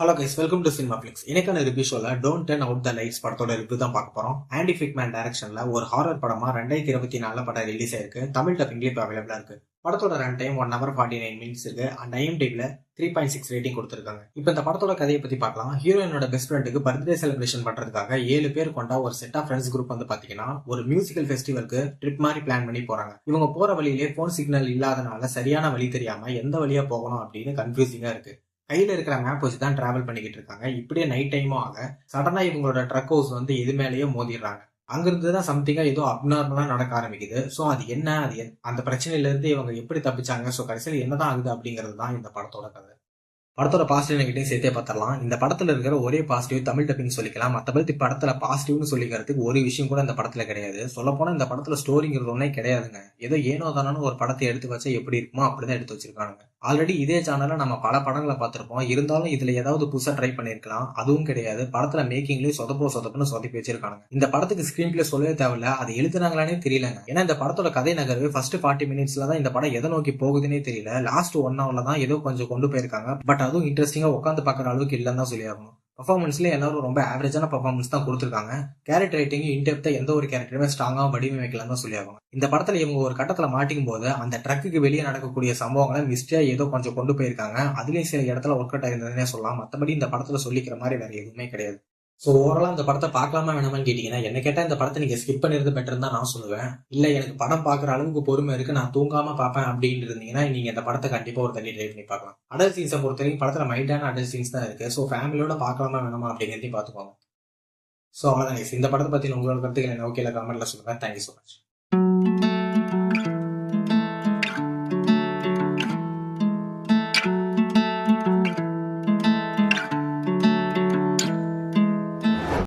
Hello guys welcome to Cinema Flix எனக்கான review ஷோல don't turn out the lights படத்தோட review தான் பார்க்க போறோம். ஆண்டி ஃபிக்மேன் டைரக்ஷன்ல ஒரு ஹாரர் படமா ரெண்டாயிரத்தி இருபத்தி நாலில் படம் ரிலீஸ் ஆயிருக்கு. தமிழ் டப்பிங்லேயே இப்போ அவைலபிளா இருக்கு. படத்தோட run time one hour forty nine minutes இருக்கு அண்ட் ஐஎம்டிபில த்ரீ பாயிண்ட் சிக்ஸ் ரேட்டிங் கொடுத்துருக்காங்க. இப்போ இந்த படத்தோட கதையை பத்தி பார்க்கலாம். ஹீரோயினோட பெஸ்ட் ஃப்ரெண்டுக்கு பர்த்டே செலிப்ரேஷன் பண்றதுக்காக ஏழு பேர் கொண்ட ஒரு செட் ஆஃப் ஃப்ரெண்ட்ஸ் குரூப் வந்து பாத்தீங்கன்னா ஒரு மியூசிக்கல் ஃபெஸ்டிவலுக்கு ட்ரிப் மாதிரி பிளான் பண்ணி போறாங்க. இவங்க போற வழியிலே போன் சிக்னல் இல்லாதனால சரியான வழி தெரியாம எந்த வழியா போகணும் அப்படின்னு கன்ஃபியூசிங்கா இருக்கு. கையில் இருக்கிற மேப் வச்சு தான் டிராவல் பண்ணிக்கிட்டு இருக்காங்க. இப்படியே நைட் டைமும் ஆக சடனாக இவங்களோட ட்ரக் ஹவுஸ் வந்து இது மேலேயே மோதிடுறாங்க. அங்கிருந்து தான் சம்திங்காக ஏதோ அப்நார்மலாக நடக்க ஆரம்பிக்குது. ஸோ அது என்ன? அது என்- அந்த பிரச்சனையிலேருந்து இவங்க எப்படி தப்பிச்சாங்க? ஸோ கடைசியில் என்னதான் ஆகுது அப்படிங்கிறது தான் இந்த படத்தோட கதை. படத்தோட பாசிட்டிவ் நெகட்டிவ் சேர்த்தே பார்த்துடலாம். இந்த படத்துல இருக்கிற ஒரே பாசிட்டிவ் தமிழ் டப்பிங் சொல்லிக்கலாம். மற்றபடி படத்துல பாசிட்டிவ்னு சொல்லிக்கிறதுக்கு ஒரு விஷயம் கூட இந்த படத்துல கிடையாது. சொல்ல போனா இந்த படத்துல ஸ்டோரிங்கிறது ஒன்றே கிடையாதுங்க. ஏதோ ஏனோ தானோ ஒரு படத்தை எடுத்து வச்சா எப்படி இருக்குமோ அப்படிதான் எடுத்து வச்சிருக்காங்க ஆல்ரெடி இதே சேனல்ல நம்ம பல படங்களை பார்த்திருப்போம். இருந்தாலும் இதுல ஏதாவது புதுசா ட்ரை பண்ணிருக்கலாம் அதுவும் கிடையாது. படத்துல மேக்கிங்லயும் சொதப்போ சொதப்புன்னு சொதப்பி வச்சிருக்காங்க இந்த படத்துக்கு ஸ்கிரீன் பிளே சொல்லவே தேவையில்ல. அதை எழுதுனாங்களானே தெரியலங்க. ஏன்னா இந்த படத்தோட கதை நகர்வு ஃபர்ஸ்ட் ஃபார்ட்டி மினிட்ஸ்ல தான் இந்த படம் எதை நோக்கி போகுதுன்னே தெரியல. லாஸ்ட் ஒன் ஹவர்ல தான் ஏதோ கொஞ்சம் கொண்டு போயிருக்காங்க. பட் அதுவும் இன்ட்ரெஸ்டிங்காக உட்காந்து பார்க்குற அளவுக்கு இல்லைன்னு தான் சொல்லி ஆகணும் பர்ஃபார்மன்ஸ்ல எல்லாரும் ரொம்ப ஆவரேஜான பர்ஃபார்மன்ஸ் தான் கொடுத்துருக்காங்க. கேரக்டர் ரைட்டிங் இன்டெப்த்தை எந்த ஒரு கேரக்டருமே ஸ்ட்ராங்காக வடிவமைக்கலாம் தான் சொல்லி இந்த படத்தில் இவங்க ஒரு கட்டத்தில் மாட்டிக்கும் போது அந்த ட்ரக்குக்கு வெளியே நடக்கக்கூடிய சம்பவங்களை மிஸ்டியா ஏதோ கொஞ்சம் கொண்டு போயிருக்காங்க. அதுலேயும் சில இடத்துல ஒர்க் அவுட் ஆயிருந்ததுன்னே சொல்லலாம். மற்றபடி இந்த படத்தில் சொல்லிக்கிற மாதிரி வேற எதுவுமே கிடையாது. ஸோ ஓவராலாக இந்த படத்தை பார்க்கலாமா வேணாமான்னு கேட்டீங்கன்னா என்ன கேட்டால் இந்த படத்தை நீங்கள் ஸ்கிப் பண்ணிருந்த பெட்டர் தான் நான் சொல்லுவேன். இல்லை எனக்கு படம் பார்க்குற அளவுக்கு பொறுமை இருக்கு. நான் தூங்காமல் பார்ப்பேன் அப்படின்னு இருந்தீங்கன்னா நீங்கள் இந்த படத்தை கண்டிப்பாக ஒரு தண்ணி ட்ரை பண்ணி பார்க்கலாம். அடல் சீன்ஸை பொறுத்த வரைக்கும் படத்துல மைண்டான அடல் சீன்ஸ் தான் இருக்குது ஸோ ஃபேமிலியோட பார்க்கலாமா வேணாமா அப்படிங்கிறதையும் பார்த்துக்கோங்க. ஸோ அவ்வளோதான் இந்த படத்தை பற்றி உங்களோட கருத்துக்கள் என்ன? ஓகே கமெண்ட்ல சொல்லுங்க. Thank you so much